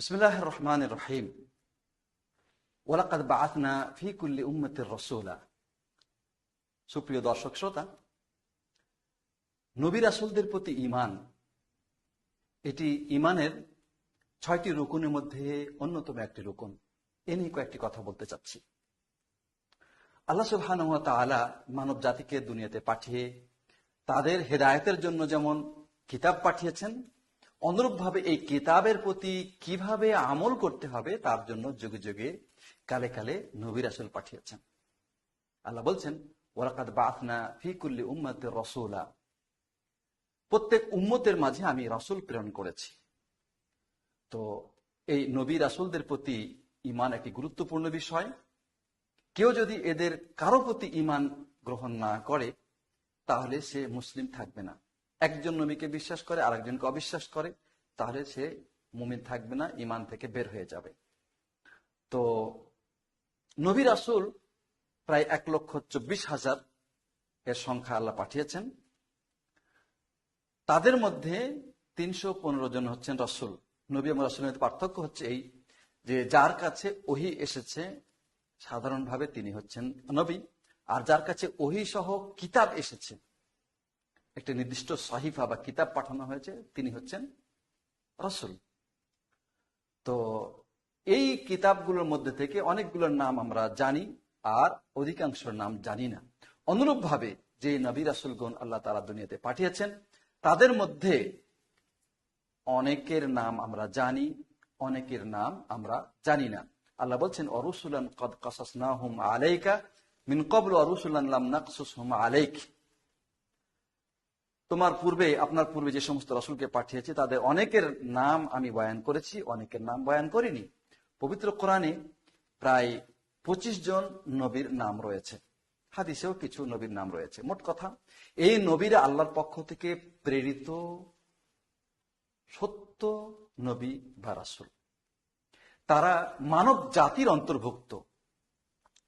বিসমিল্লাহ রহমান রহিম ওলাকাদ বাআতনা ফি কুল্লি উম্মতের রসুলা সুপ্রিয় দর্শক শ্রোতা, নবী রাসুলদের প্রতি ইমান এটি ইমানের ছয়টি রুকুনের মধ্যে অন্যতম একটি রুকুন। এ নিয়ে কয়েকটি কথা বলতে চাচ্ছি। আল্লাহ সুবহান তাআলা মানব জাতিকে দুনিয়াতে পাঠিয়ে তাদের হেদায়েতের জন্য যেমন কিতাব পাঠিয়েছেন অনুরূপভাবে এই কিতাবের প্রতি কীভাবে আমল করতে হবে, তার জন্য যুগে যুগে কালে কালে নবী রাসুল পাঠিয়েছেন। আল্লাহ বলছেন ওরাকাত বাথনা ফি কুল্লি উম্মতের রসুলা প্রত্যেক উম্মতের মাঝে আমি রাসুল প্রেরণ করেছি। তো এই নবী রাসুলদের প্রতি ইমান একটি গুরুত্বপূর্ণ বিষয়। কেউ যদি এদের কারও প্রতি ইমান গ্রহণ না করে, তাহলে সে মুসলিম থাকবে না। একজন নবীকে বিশ্বাস করে, আরেকজনকে অবিশ্বাস করে, তাহলে সে মুমিন থাকবে না ইমান থেকে বের হয়ে যাবে। তো নবী রাসুল প্রায় এক লক্ষ চব্বিশ হাজার এর সংখ্যা আল্লাহ পাঠিয়েছেন। তাদের মধ্যে তিনশো পনেরো জন হচ্ছেন রসুল। নবী এবং রসুলের মধ্যে পার্থক্য হচ্ছে এই যে যার কাছে ওহি এসেছে, সাধারণভাবে তিনি হচ্ছেন নবী, আর যার কাছে ওহি সহ কিতাব এসেছে একটি নির্দিষ্ট সাহিফা বা কিতাব পাঠানো হয়েছে, তিনি হচ্ছেন রসুল। তো এই কিতাবগুলোর মধ্যে থেকে অনেকগুলোর নাম আমরা জানি, আর অধিকাংশের নাম জানি না। অনুরূপভাবে যে নবী রাসুলগণ আল্লাহ তারা দুনিয়াতে পাঠিয়েছেন, তাদের মধ্যে অনেকের নাম আমরা জানি, অনেকের নাম আমরা জানি না। আল্লাহ বলছেন, অরুসুলান কদ কাসাস না হুম আলাইকা, মিন কবল অরুসুলান লাম নাকসুস হুম আলাইক। তোমার পূর্বে, আপনার পূর্বে যে সমস্ত রসুলকে পাঠিয়েছে, তাদের অনেকের নাম আমি বয়ান করেছি, অনেকের নাম বয়ান করিনি। পবিত্র কোরআনে প্রায় পঁচিশ জন নবীর নাম রয়েছে। হাদিসেও কিছু নবীর নাম রয়েছে। মোট কথা, এই নবীরা আল্লাহর পক্ষ থেকে প্রেরিত সত্য নবী বা রাসুল। তারা মানব জাতির অন্তর্ভুক্ত।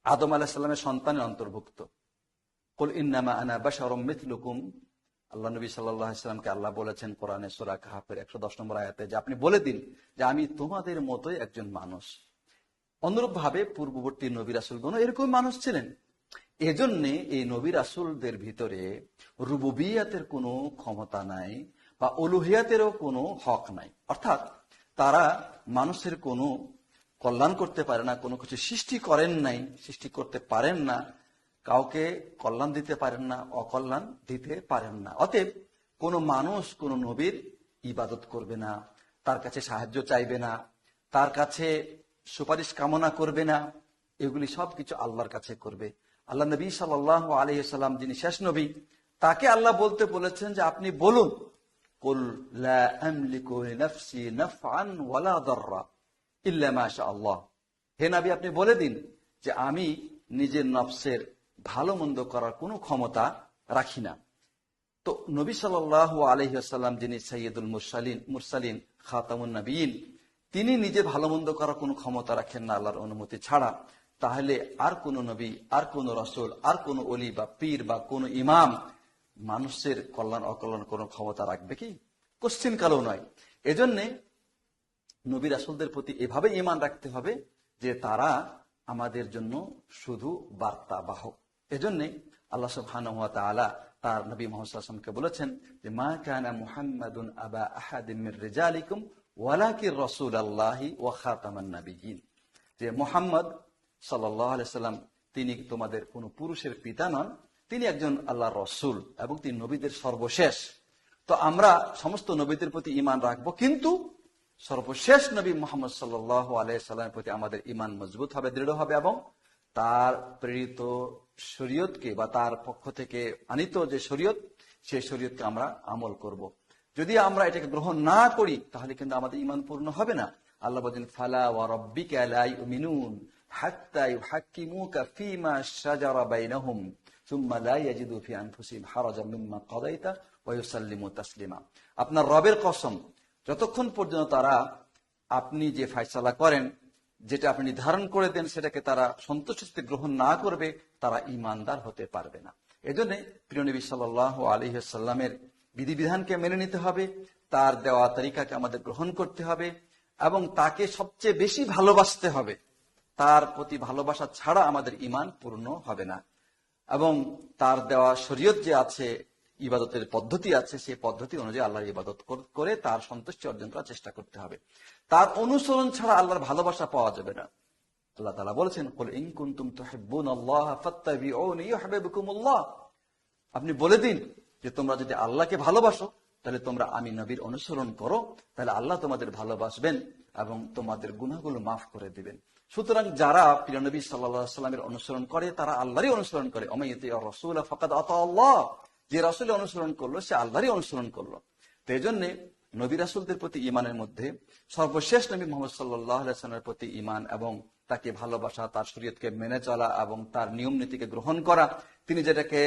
আদম আলাহিসাল্লামের সন্তানের অন্তর্ভুক্ত। কল ইন্নামা আনা বাশারম মিথলুকুম আল্লাহ নবী সাল্লামকে আল্লাহ বলেছেন, কোরআনে সোরা কাহাফের একশো দশ নম্বর আয়াতে, যে আপনি বলে দিন যে আমি তোমাদের মতোই একজন মানুষ। অনুরূপ ভাবে পূর্ববর্তী নবী রাসুলগণ এরকম মানুষ ছিলেন। এজন্যে এই নবী রাসুলদের ভিতরে রুবুবিয়াতের কোনো ক্ষমতা নাই বা অলুহিয়াতেরও কোনো হক নাই। অর্থাৎ তারা মানুষের কোনো কল্যাণ করতে পারে না, কোনো কিছু সৃষ্টি করেন নাই, সৃষ্টি করতে পারেন না কাউকে কল্যাণ দিতে পারেন না, অকল্যাণ দিতে পারেন না। অতএব কোনো মানুষ, কোনো নবীর ইবাদত করবে না, তার কাছে সাহায্য চাইবে না, তার কাছে সুপারিশ কামনা করবে না, এগুলি সবকিছু আল্লাহর কাছে করবে। আল্লাহ নবী সাল আলহিসাল্লাম যিনি শেষ নবী, তাকে আল্লাহ বলতে বলেছেন যে আপনি বলুন হে নাবি, আপনি বলে দিন যে আমি নিজের নফসের ভালো মন্দ করার কোনো ক্ষমতা রাখি না। তো নবী সাল আলহি আসাল্লাম যিনি সৈয়দুল মুরসালিন মুরসালিন খাতামুন নবীন তিনি নিজে ভালো মন্দ করার কোনো ক্ষমতা রাখেন না আল্লাহর অনুমতি ছাড়া। তাহলে আর কোন নবী, আর কোন রসুল, আর কোন অলি বা পীর বা কোন ইমাম মানুষের কল্যাণ, অকল্যাণ কোনো ক্ষমতা রাখবে কি? কোশ্চিন কালো নয়। এজন্যে নবী রাসুলদের প্রতি এভাবে ইমান রাখতে হবে যে তারা আমাদের জন্য শুধু বার্তা বাহক এজন্যে আল্লাহ সুবহান আলা তার নবী মোহাম্মদকে বলেছেন যে, মা কানা মুহাম্মাদুন আবা আহাদিম রিজালিকুম ওয়ালাকির রসুল আল্লাহি ও খাতামান নবীন যে মোহাম্মদ সাল্লাম তিনি তোমাদের কোন পুরুষের পিতা নন, তিনি একজন আল্লাহ রসুল এবং তিনি নবীদের সর্বশেষ। তো আমরা সমস্ত নবীদের প্রতি ইমান রাখব, কিন্তু সর্বশেষ নবী মোহাম্মদ সাল্লাহ আলাইসাল্লামের প্রতি আমাদের ইমান মজবুত হবে, দৃঢ় হবে এবং তার প্রেরিত শরীয়তকে বা তার পক্ষ থেকে আনিত যে শরীয়ত, সেই শরীয়তকে আমরা আমল করব। যদি আমরা এটাকে গ্রহণ না করি, তাহলে কিন্তু আমাদের ইমান পূর্ণ হবে না আল্লাহ বলেন ফালা ওয়া রব্বিকা লা তাসলিমা আপনার রবের কসম, যতক্ষণ পর্যন্ত তারা আপনি যে ফয়সালা করেন যেটা আপনি নির্ধারণ করে দেন সেটাকে তারা সন্তুষ্ট গ্রহণ না করবে, তারা ইমানদার হতে পারবে না। এজন্য প্রিয় নবী সাল্লাহ আলহিসাল্লামের বিধিবিধানকে মেনে নিতে হবে, তার দেওয়া তালিকাকে আমাদের গ্রহণ করতে হবে, এবং তাকে সবচেয়ে বেশি ভালোবাসতে হবে। তার প্রতি ভালোবাসা ছাড়া আমাদের ইমান পূর্ণ হবে না। এবং তার দেওয়া শরীয়ত যে আছে ইবাদতের পদ্ধতি আছে, সেই পদ্ধতি অনুযায়ী আল্লাহর ইবাদত করে তার সন্তুষ্টি অর্জন করার চেষ্টা করতে হবে। তার অনুসরণ ছাড়া আল্লাহর ভালোবাসা পাওয়া যাবে না। আল্লাহ তালা বলেছেন আপনি বলে দিন যে তোমরা যদি আল্লাহকে ভালোবাসো, তাহলে তোমরা আমি নবীর অনুসরণ করো, তাহলে আল্লাহ তোমাদের ভালোবাসবেন এবং তোমাদের গুনাহগুলো মাফ করে দিবেন। সুতরাং যারা প্রিয় নবী সাল্লাহ সাল্লামের অনুসরণ করে, তারা আল্লাহরই অনুসরণ করে। অমাইতে রসুল ফকাত আল্লাহ। যে রসুলের অনুসরণ করল, সে আল্লাহরই অনুসরণ করল। তো এই নবী রাসুলদের প্রতি ইমানের মধ্যে সর্বশেষ নবী মোহাম্মদ সাল্লাহামের প্রতি ইমান এবং তাকে ভালোবাসা, তার শরীয়তকে মেনে চলা এবং তার নিয়ম নীতিকে গ্রহণ করা, তিনি যেটাকে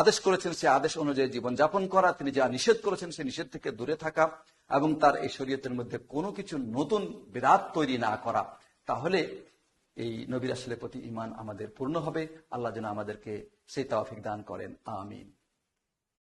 আদেশ করেছেন সে আদেশ অনুযায়ী জীবন যাপন করা, তিনি যা নিষেধ করেছেন সে নিষেধ থেকে দূরে থাকা এবং তার এই শরীয়তের মধ্যে কোনো কিছু নতুন বিরাট তৈরি না করা। তাহলে এই নবী রাসুলের প্রতি ইমান আমাদের পূর্ণ হবে। আল্লাহ যেন আমাদেরকে সেই তাওয়াফিক দান করেন। আমিন।